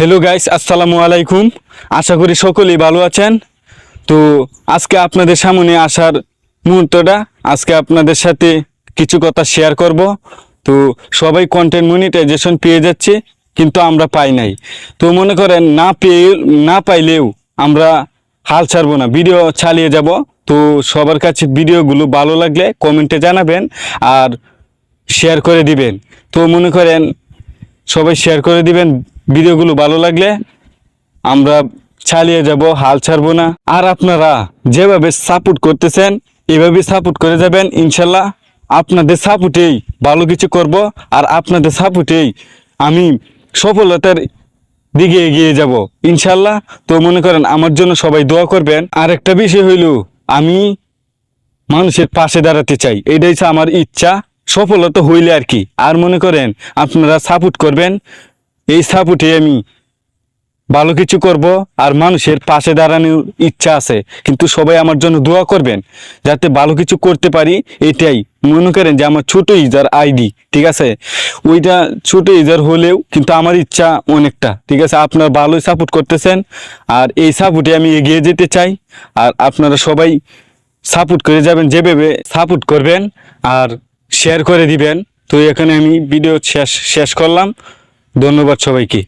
Hello guys আসসালামু আলাইকুম আশা করি সকলেই ভালো আছেন। তো আজকে আপনাদের সামনে আসার মুহূর্তটা, আজকে আপনাদের সাথে কিছু কথা শেয়ার করব। তো সবাই কন্টেন্ট মনিটাইজেশন পেয়ে যাচ্ছে, কিন্তু আমরা পাই নাই। তো মনে করেন, না পেয়ে, না পাইলেও আমরা হাল ছাড়বো না ভিডিও চালিয়ে যাব। তো সবার কাছে ভিডিওগুলো ভালো লাগলে কমেন্টে জানাবেন আর শেয়ার করে দিবেন। তো মনে করেন, সবাই শেয়ার করে দিবেন। ভিডিওগুলো ভালো লাগলে আমরা চালিয়ে যাব, হাল ছাড়বো না। আর আপনারা যেভাবে সাপোর্ট করতেছেন এভাবে সাপোর্ট করে যাবেন, ইনশাল্লাহ। আপনাদের সাপোর্টেই ভালো কিছু করব, আর আপনাদের সাপোর্টেই আমি সফলতার দিকে এগিয়ে যাব। ইনশাল্লাহ, তো মনে করেন আমার জন্য সবাই দোয়া করবেন। আর একটা বিষয় হইল, আমি মানুষের পাশে দাঁড়াতে চাই। এটাই আমার ইচ্ছা, সফলতা হইলে আর কি। আর মনে করেন আপনারা সাপোর্ট করবেন এই সাপোর্টে আমি ভালো কিছু করব আর মানুষের পাশে দাঁড়ানোর ইচ্ছা আছে। কিন্তু সবাই আমার জন্য দোয়া করবেন যাতে ভালো কিছু করতে পারি। এটাই মনে করেন যে আমার ছোট ইজার আইডি, ঠিক আছে? ওইটা ছোট ইজার হলেও কিন্তু আমার ইচ্ছা অনেকটা, ঠিক আছে? আপনারা ভালোই সাপোর্ট করতেছেন। আর এই সাপোর্টে আমি এগিয়ে যেতে চাই। আর আপনারা সবাই সাপোর্ট করে যাবেন, যেভাবে সাপোর্ট করবেন আর শেয়ার করে দিবেন। তো এখানে আমি ভিডিও শেষ শেষ করলাম। ধন্যবাদ সবাইকে।